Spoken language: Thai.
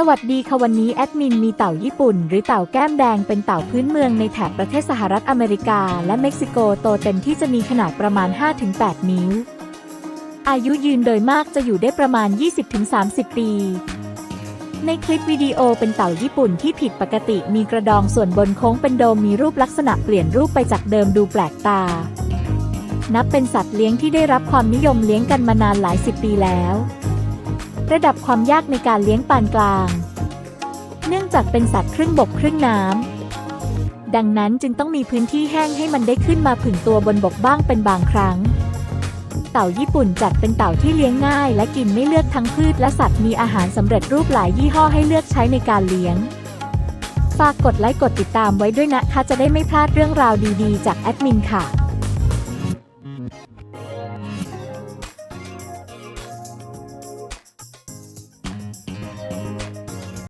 สวัสดีค่ะวันนี้แอดมินมีเต่าญี่ปุ่น หรือเต่าแก้มแดงเป็นเต่าพื้นเมืองในแถบประเทศสหรัฐอเมริกา และเม็กซิโกโตเต็มที่จะมีขนาดประมาณ 5-8 นิ้ว อายุยืนโดยมากจะอยู่ได้ประมาณ 20-30 ปี ในคลิปวิดีโอเป็นเต่าญี่ปุ่นที่ผิดปกติมีกระดองส่วนบนโค้งเป็นโดมมีรูปลักษณะเปลี่ยนรูปไปจากเดิมดูแปลกตา นับเป็นสัตว์เลี้ยงที่ได้รับความนิยมเลี้ยงกันมานานหลายสิบปีแล้ว ระดับความยากในการเลี้ยงปานกลาง เนื่องจากเป็นสัตว์ครึ่งบกครึ่งน้ำ ดังนั้นจึงต้องมีพื้นที่แห้งให้มันได้ขึ้นมาผึ่งตัวบนบกบ้างเป็นบางครั้ง เต่าญี่ปุ่นจัดเป็นเต่าที่เลี้ยงง่าย และกินไม่เลือกทั้งพืชและสัตว์มีอาหารสำเร็จรูปหลายยี่ห้อให้เลือกใช้ในการเลี้ยง ฝากกดไลค์กดติดตามไว้ด้วยนะคะจะได้ไม่พลาดเรื่องราวดีๆ จากแอดมินค่ะ